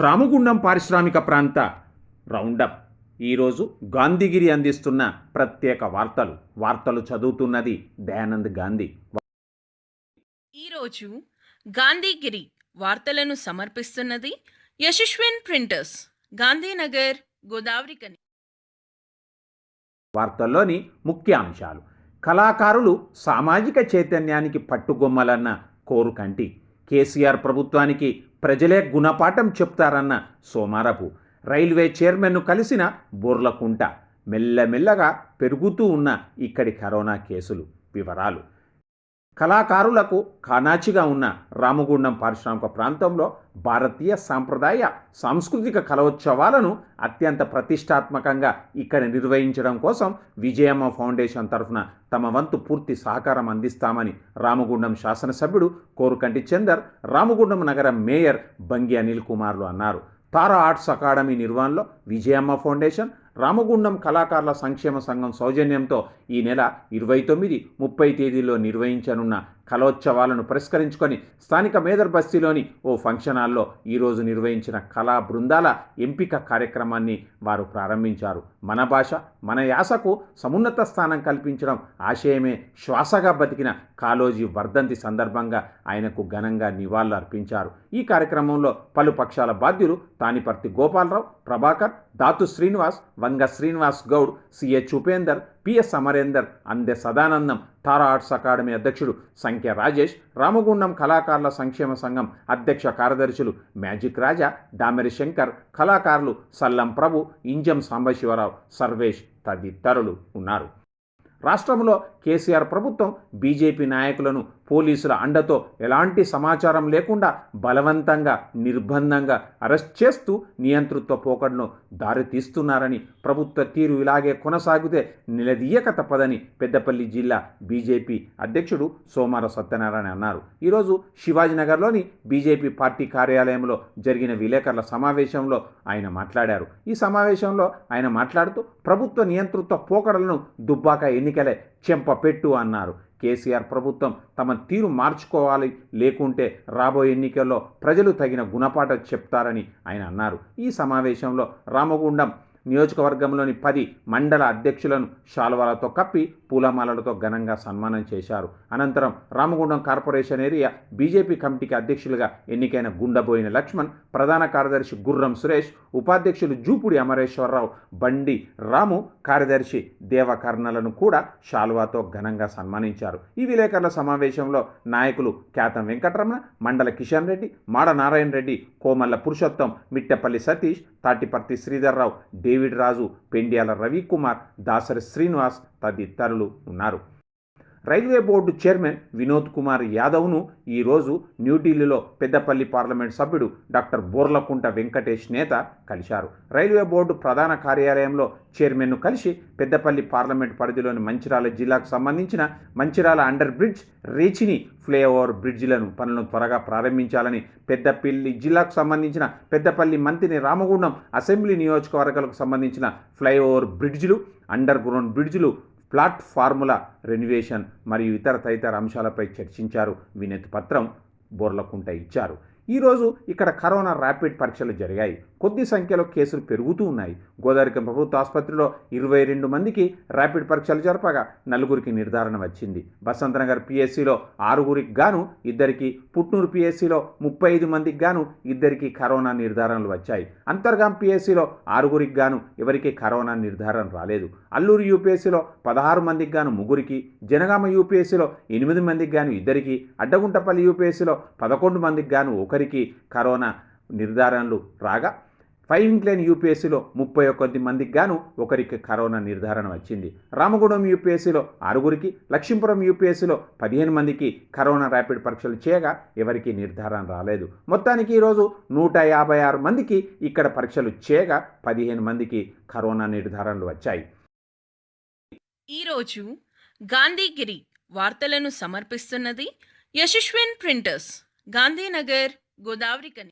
రామగుండం పారిశ్రామిక ప్రాంత రౌండప్. ఈరోజు గాంధీగిరి అందిస్తున్న ప్రత్యేక వార్తలు. వార్తలు చదువుతున్నది దయానంద్ గాంధీ. ఈరోజు గాంధీగిరి వార్తలను సమర్పిస్తున్నది యశస్విన్ ప్రింటర్స్ గాంధీనగర్ గోదావరికని వార్తల్లోని ముఖ్య అంశాలు. కళాకారులు సామాజిక చైతన్యానికి పట్టుగొమ్మలన్న కోరుకంటి కేసీఆర్ ప్రభుత్వానికి ప్రజలే గుణపాఠం చెప్తారన్న సోమారపు. రైల్వే చైర్మన్ను కలిసిన బోర్లకుంట మెల్లమెల్లగా పెరుగుతూ ఉన్న ఇక్కడి కరోనా కేసులు. వివరాలు కళాకారులకు కానాచిగా ఉన్న రామగుండం పారిశ్రామిక ప్రాంతంలో భారతీయ సాంప్రదాయ సాంస్కృతిక కళోత్సవాలను అత్యంత ప్రతిష్టాత్మకంగా ఇక్కడ నిర్వహించడం కోసం విజయమ్మ ఫౌండేషన్ తరఫున తమ వంతు పూర్తి సహకారం అందిస్తామని రామగుండం శాసనసభ్యుడు కోరుకంటి చందర్ రామగుండం నగర మేయర్ బంగి అనిల్ కుమార్లు అన్నారు. తారా ఆర్ట్స్ అకాడమీ నిర్వహణలో విజయమ్మ ఫౌండేషన్ రామగుండం కళాకారుల సంక్షేమ సంఘం సౌజన్యంతో ఈ నెల ఇరవై తొమ్మిది ముప్పై తేదీల్లో నిర్వహించనున్న కళోత్సవాలను పురస్కరించుకొని స్థానిక మేదర్ బస్తీలోని ఓ ఫంక్షన్ హాల్లో ఈరోజు నిర్వహించిన కళా బృందాల ఎంపిక కార్యక్రమాన్ని వారు ప్రారంభించారు. మన భాష మన యాసకు సమున్నత స్థానం కల్పించడం ఆశయమే శ్వాసగా బతికిన కాలోజీ వర్ధంతి సందర్భంగా ఆయనకు ఘనంగా నివాళులు అర్పించారు. ఈ కార్యక్రమంలో పలు పక్షాల బాధ్యులు Taniparthi Gopalarao Prabhakar Dathu Srinivas Vanga Srinivas Goud CH Upender PS Amarender Ande Sadanandam Tara arts academy అధ్యక్షుడు సంఖ్య రాజేష్ రామగుండం కళాకారుల సంక్షేమ సంఘం అధ్యక్ష కార్యదర్శులు మ్యాజిక్ రాజా దామెరి శంకర్ కళాకారులు సల్లం ప్రభు ఇంజం సాంబశివరావు సర్వేష్ తదితరులు ఉన్నారు. రాష్ట్రంలో కేసీఆర్ ప్రభుత్వం బీజేపీ నాయకులను పోలీసుల అండతో ఎలాంటి సమాచారం లేకుండా బలవంతంగా నిర్బంధంగా అరెస్ట్ చేస్తూ నియంతృత్వ పోకడను దారితీస్తున్నారని ప్రభుత్వ తీరు ఇలాగే కొనసాగితే నిలదీయక తప్పదని పెద్దపల్లి జిల్లా బీజేపీ అధ్యక్షుడు సోమార సత్యనారాయణ అన్నారు. ఈరోజు శివాజీనగర్లోని బీజేపీ పార్టీ కార్యాలయంలో జరిగిన విలేకరుల సమావేశంలో ఆయన మాట్లాడారు. ఈ సమావేశంలో ఆయన మాట్లాడుతూ ప్రభుత్వ నియంతృత్వ పోకడలను దుబ్బాక ఎన్నికలే చెంపపెట్టు అన్నారు. కేసీఆర్ ప్రభుత్వం తమ తీరు మార్చుకోవాలి లేకుంటే రాబోయే ఎన్నికల్లో ప్రజలు తగిన గుణపాఠం చెప్తారని ఆయన అన్నారు. ఈ సమావేశంలో రామగుండం నియోజకవర్గంలోని పది మండల అధ్యక్షులను శాల్వాలతో కప్పి పూలమాలలతో ఘనంగా సన్మానం చేశారు. అనంతరం రామగుండం కార్పొరేషన్ ఏరియా బీజేపీ కమిటీకి అధ్యక్షులుగా ఎన్నికైన గుండబోయిన లక్ష్మణ్ ప్రధాన కార్యదర్శి గుర్రం సురేష్ ఉపాధ్యక్షులు జూపుడి అమరేశ్వరరావు బండి రాము కార్యదర్శి దేవకర్ణలను కూడా శాలువాతో ఘనంగా సన్మానించారు. ఈ విలేకరుల సమావేశంలో నాయకులు ఖ్యాతం వెంకటరమణ మండల కిషన్ రెడ్డి మాడ నారాయణ రెడ్డి కోమల్ల పురుషోత్తం మిట్టపల్లి సతీష్ తాటిపర్తి శ్రీధర్రావు డేవిడ్ రాజు పెండ్యాల రవికుమార్ దాసరి శ్రీనివాస్ తదితరులు ఉన్నారు. Railway board chairman Vinod Kumar యాదవ్ను ఈరోజు న్యూఢిల్లీలో పెద్దపల్లి పార్లమెంట్ సభ్యుడు డాక్టర్ బోర్లకుంట వెంకటేష్ నేత కలిశారు. రైల్వే బోర్డు ప్రధాన కార్యాలయంలో చైర్మన్ను కలిసి పెద్దపల్లి పార్లమెంట్ పరిధిలోని మంచిరాల జిల్లాకు సంబంధించిన Mancherial under bridge Rechini flyover బ్రిడ్జిలను పనులను త్వరగా ప్రారంభించాలని పెద్దపల్లి జిల్లాకు సంబంధించిన పెద్దపల్లి మంత్రిని రామగుండం అసెంబ్లీ నియోజకవర్గాలకు సంబంధించిన ఫ్లైఓవర్ బ్రిడ్జిలు అండర్ గ్రౌండ్ బ్రిడ్జిలు ప్లాట్ఫార్ముల రెన్యువేషన్ మరియు ఇతర తదితర అంశాలపై చర్చించారు. వినతి పత్రం బోర్లకుంట ఇచ్చారు. ఈరోజు ఇక్కడ కరోనా ర్యాపిడ్ పరీక్షలు జరిగాయి. కొద్ది సంఖ్యలో కేసులు పెరుగుతూ ఉన్నాయి. గోదావరికి ప్రభుత్వ ఆసుపత్రిలో ఇరవై రెండు మందికి ర్యాపిడ్ పరీక్షలు జరపగా నలుగురికి నిర్ధారణ వచ్చింది. బసంతనగర్ పిఎస్సిలో ఆరుగురికి గాను ఇద్దరికి పుట్నూరు పిఎస్సిలో ముప్పై ఐదు మందికి గాను ఇద్దరికి కరోనా నిర్ధారణలు వచ్చాయి. అంతర్గాం పిఎస్సిలో ఆరుగురికి గాను ఎవరికి కరోనా నిర్ధారణ రాలేదు. అల్లూరు యూపీఎస్సిలో పదహారు మందికి గాను ముగ్గురికి జనగామ యూపీఎస్సిలో ఎనిమిది మందికి గాను ఇద్దరికి అడ్డగుంటపల్లి యూపీఎస్సిలో పదకొండు మందికి గాను ఒకరికి కరోనా నిర్ధారణలు రాగా ఫైవ్ ఇంక్లైన్ యూపీఎస్సీలో ముప్పై ఒక్కటి మందికి గాను ఒకరికి కరోనా నిర్ధారణ వచ్చింది. రామగూడెం యూపీఎస్సీలో ఆరుగురికి లక్ష్మీపురం యూపీఎస్సీలో పదిహేను మందికి కరోనా ర్యాపిడ్ పరీక్షలు చేయగా ఎవరికి నిర్ధారణ రాలేదు. మొత్తానికి ఈరోజు నూట యాభై ఆరు మందికి ఇక్కడ పరీక్షలు చేయగా పదిహేను మందికి కరోనా నిర్ధారణలు వచ్చాయి. ఈరోజు గాంధీగిరి వార్తలను సమర్పిస్తున్నది Yashaswin printers Gandhinagar Godavarikhani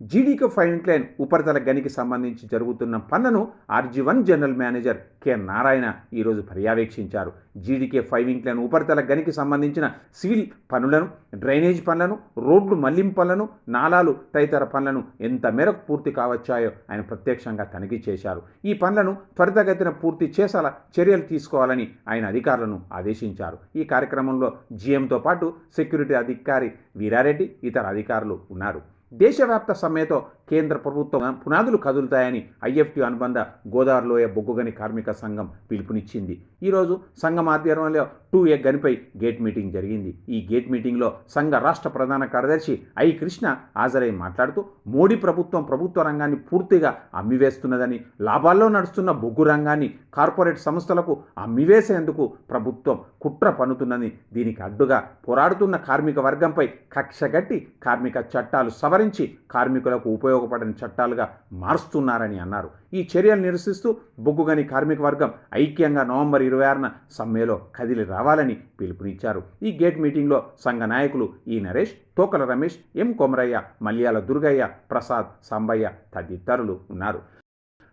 GDK five line ఉపరితల గనికి సంబంధించి జరుగుతున్న పనులను RG one general manager K Narayana ఈరోజు పర్యవేక్షించారు. జీడీకే ఫైవ్ ఇంక్లైన్ ఉపరితల గనికి సంబంధించిన సివిల్ పనులను డ్రైనేజ్ పనులను రోడ్లు మళ్ళింపు పనులను నాలాలు తదితర పనులను ఎంత మేరకు పూర్తి కావచ్చాయో ఆయన ప్రత్యక్షంగా తనిఖీ చేశారు. ఈ పనులను త్వరితగతిన పూర్తి చేసేలా చర్యలు తీసుకోవాలని ఆయన అధికారులను ఆదేశించారు. ఈ కార్యక్రమంలో జీఎంతో పాటు సెక్యూరిటీ అధికారి వీరారెడ్డి ఇతర అధికారులు ఉన్నారు. దేశవ్యాప్త సమ్మెతో కేంద్ర ప్రభుత్వం పునాదులు కదులుతాయని ఐఎఫ్టి అనుబంధ గోదావరిలోయ బొగ్గుగని కార్మిక సంఘం పిలుపునిచ్చింది. ఈరోజు సంఘం ఆధ్వర్యంలో టూ ఏ గనిపై గేట్ మీటింగ్ జరిగింది. ఈ గేట్ మీటింగ్లో సంఘ రాష్ట్ర ప్రధాన కార్యదర్శి ఐ కృష్ణ హాజరై మాట్లాడుతూ మోడీ ప్రభుత్వం ప్రభుత్వ రంగాన్ని పూర్తిగా అమ్మివేస్తున్నదని లాభాల్లో నడుస్తున్న బొగ్గు రంగాన్ని కార్పొరేట్ సంస్థలకు అమ్మివేసేందుకు ప్రభుత్వం కుట్ర పన్నుతున్నది దీనికి అడ్డుగా పోరాడుతున్న కార్మిక వర్గంపై కక్షగట్టి కార్మిక చట్టాలు సవరించి కార్మికులకు ఉపయోగపడని చట్టాలుగా మారుస్తున్నారని అన్నారు. ఈ చర్యలు నిరసిస్తూ బొగ్గుగని కార్మిక వర్గం ఐక్యంగా నవంబర్ ఇరవై ఆరున సమ్మెలో కదిలి రావాలని పిలుపునిచ్చారు. ఈ గేట్ మీటింగ్లో సంఘ నాయకులు ఈ నరేష్ తోకల రమేష్ ఎం కొమరయ్య మల్యాల దుర్గయ్య ప్రసాద్ సాంబయ్య తదితరులు ఉన్నారు.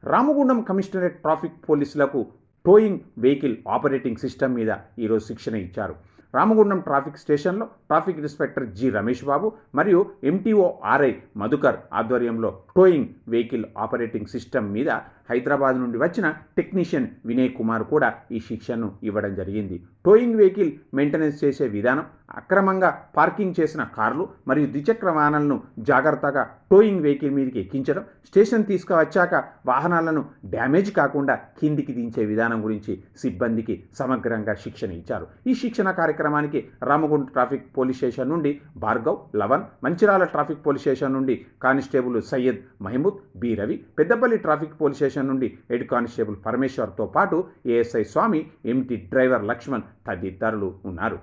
రామగుండం కమిషనరేట్ ట్రాఫిక్ పోలీసులకు టోయింగ్ వెహికల్ ఆపరేటింగ్ సిస్టమ్ మీద ఈరోజు శిక్షణ ఇచ్చారు. రామగుండం ట్రాఫిక్ స్టేషన్లో traffic inspector G Ramesh Babu మరియు ఎంటీఓ ఆర్ఐ మధుకర్ ఆధ్వర్యంలో టోయింగ్ వెహికల్ ఆపరేటింగ్ సిస్టమ్ మీద హైదరాబాద్ నుండి వచ్చిన టెక్నీషియన్ వినయ్ కుమార్ కూడా ఈ శిక్షను ఇవ్వడం జరిగింది. టోయింగ్ వెహికల్ మెయింటెనెన్స్ చేసే విధానం అక్రమంగా పార్కింగ్ చేసిన కార్లు మరియు ద్విచక్ర వాహనాలను జాగ్రత్తగా టోయింగ్ వెహికల్ మీదకి ఎక్కించడం స్టేషన్ తీసుకువచ్చాక వాహనాలను డ్యామేజ్ కాకుండా కిందికి దించే విధానం గురించి సిబ్బందికి సమగ్రంగా శిక్షణ ఇచ్చారు. ఈ శిక్షణ కార్యక్రమానికి రామగుండ్ ట్రాఫిక్ పోలీస్ స్టేషన్ నుండి Bhargav Lavan Mancherial traffic police station నుండి constable Syed Mahmood B. Ravi Peddapalli traffic police station నుండి హెడ్ కానిస్టేబుల్ పరమేశ్వర్తో పాటు ASI Swamy MT driver Laxman తదితరులు ఉన్నారు.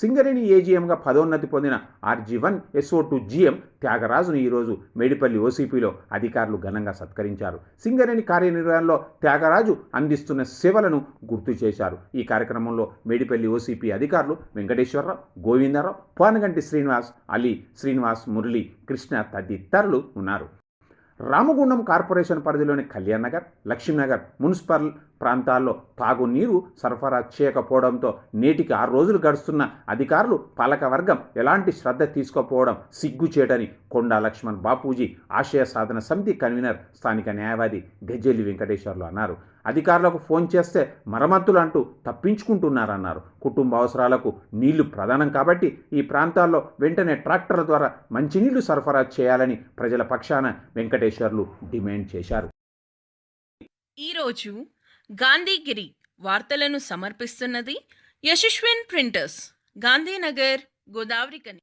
సింగరేణి ఏజీఎంగా పదోన్నతి పొందిన RG one SO two GM త్యాగరాజును ఈరోజు మేడిపల్లి ఓసీపీలో అధికారులు ఘనంగా సత్కరించారు. సింగరేణి కార్యనిర్వహణలో త్యాగరాజు అందిస్తున్న సేవలను గుర్తు చేశారు. ఈ కార్యక్రమంలో మేడిపల్లి ఓసీపీ అధికారులు వెంకటేశ్వరరావు గోవిందరావు పానగంటి శ్రీనివాస్ అలీ శ్రీనివాస్ మురళి కృష్ణ తదితరులు ఉన్నారు. రామగుండం కార్పొరేషన్ పరిధిలోని కళ్యాణ్ నగర్ లక్ష్మీనగర్ మున్సిపల్ ప్రాంతాల్లో తాగునీరు సరఫరా చేయకపోవడంతో నేటికి ఆరు రోజులు గడుస్తున్న అధికారులు పాలకవర్గం ఎలాంటి శ్రద్ధ తీసుకోకపోవడం సిగ్గుచేటని కొండా లక్ష్మణ్ బాపూజీ ఆశయ సాధన సమితి కన్వీనర్ స్థానిక న్యాయవాది గజ్జెల్లి వెంకటేశ్వర్లు అన్నారు. అధికారులకు ఫోన్ చేస్తే మరమ్మతులు అంటూ తప్పించుకుంటున్నారన్నారు. కుటుంబ అవసరాలకు నీళ్ళు ప్రధానం కాబట్టి ఈ ప్రాంతాల్లో వెంటనే ట్రాక్టర్ల ద్వారా మంచినీళ్ళు సరఫరా చేయాలని ప్రజల పక్షాన వెంకటేశ్వర్లు డిమాండ్ చేశారు. ఈరోజు గాంధీగిరి వార్తలను సమర్పిస్తున్నది యశస్విన్ ప్రింటర్స్ గాంధీనగర్ గోదావరి కని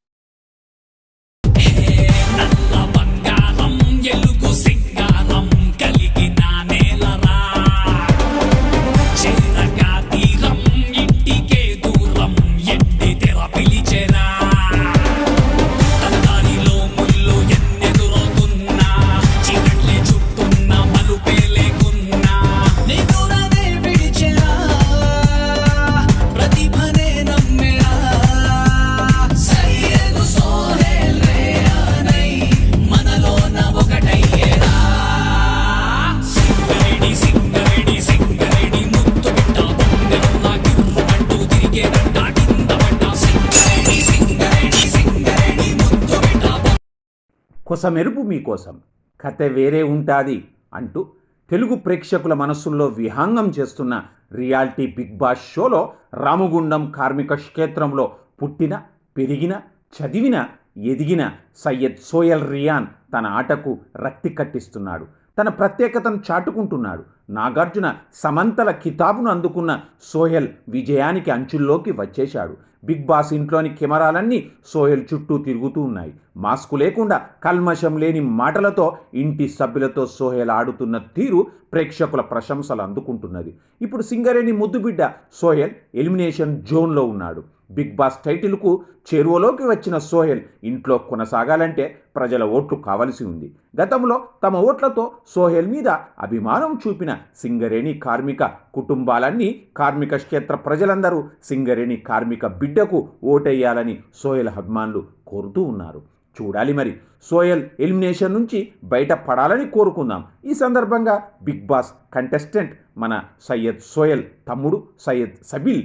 కొసమెరుపు మీకోసం. కథ వేరే ఉంటాది అంటూ తెలుగు ప్రేక్షకుల మనస్సుల్లో విహంగం చేస్తున్న రియాలిటీ బిగ్ బాస్ షోలో రామగుండం కార్మిక క్షేత్రంలో పుట్టిన పెరిగిన చదివిన ఎదిగిన సయ్యద్ సోయల్ రియాన్ తన ఆటకు రక్తి కట్టిస్తున్నాడు. తన ప్రత్యేకతను చాటుకుంటున్నాడు. నాగార్జున సమంతల కితాబును అందుకున్న సోహెల్ విజయానికి అంచుల్లోకి వచ్చేశాడు. బిగ్ బాస్ ఇంట్లోని కెమెరాలన్నీ సోహెల్ చుట్టూ తిరుగుతూ ఉన్నాయి. మాస్కు లేకుండా కల్మషం లేని మాటలతో ఇంటి సభ్యులతో సోహెల్ ఆడుతున్న తీరు ప్రేక్షకుల ప్రశంసలు అందుకుంటున్నది. ఇప్పుడు సింగరేణి ముద్దుబిడ్డ సోహెల్ ఎలిమినేషన్ జోన్లో ఉన్నాడు. బిగ్ బాస్ టైటిల్కు చేరువలోకి వచ్చిన సోహెల్ ఇంట్లో కొనసాగాలంటే ప్రజల ఓట్లు కావలసి ఉంది. గతంలో తమ ఓట్లతో సోహెల్ మీద అభిమానం చూపిన సింగరేణి కార్మిక కుటుంబాలన్నీ కార్మిక క్షేత్ర ప్రజలందరూ సింగరేణి కార్మిక బిడ్డకు ఓటేయాలని సోహెల్ అభిమానులు కోరుతూ ఉన్నారు. చూడాలి మరి. సోయల్ ఎలిమినేషన్ నుంచి బయటపడాలని కోరుకుందాం. ఈ సందర్భంగా బిగ్ బాస్ కంటెస్టెంట్ మన సయ్యద్ సోయల్ తమ్ముడు సయ్యద్ సబిల్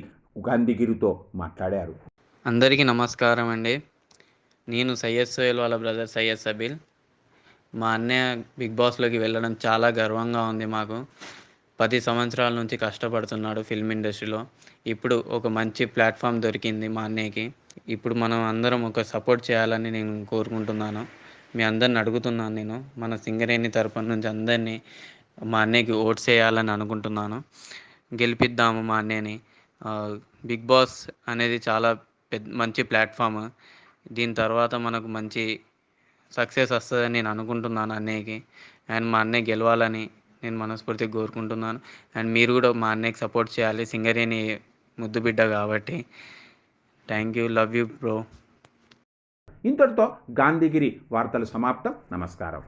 గాంధీగిరితో మాట్లాడారు. అందరికీ నమస్కారం అండి. నేను సయ్యద్ సోయల్ వాళ్ళ బ్రదర్ సయ్యద్ సబీల్. మా అన్నయ్య బిగ్ బాస్లోకి వెళ్ళడం చాలా గర్వంగా ఉంది మాకు. పది సంవత్సరాల నుంచి కష్టపడుతున్నాడు ఫిల్మ్ ఇండస్ట్రీలో. ఇప్పుడు ఒక మంచి ప్లాట్ఫామ్ దొరికింది మా అన్నయ్యకి. ఇప్పుడు మనం అందరం ఒక సపోర్ట్ చేయాలని నేను కోరుకుంటున్నాను. మీ అందరిని అడుగుతున్నాను నేను. మన సింగరేణి తరపున నుంచి అందరినీ మా అన్నయ్యకి ఓట్స్ వేయాలని అనుకుంటున్నాను. గెలిపిద్దాము మా అన్నయ్యని. బిగ్ బాస్ అనేది చాలా పెద్ద మంచి ప్లాట్ఫామ్. దీని తర్వాత మనకు మంచి సక్సెస్ వస్తుందని నేను అనుకుంటున్నాను అన్నయ్యకి. అండ్ మా అన్నయ్య గెలవాలని నేను మనస్ఫూర్తిగా కోరుకుంటున్నాను. అండ్ మీరు కూడా మా అన్నయ్యకి సపోర్ట్ చేయాలి. సింగరేని ముద్దు బిడ్డ కాబట్టి. Thank you. Love you bro. ఇంతటితో గాంధీగిరి వార్తలు సమాప్తం. నమస్కారం.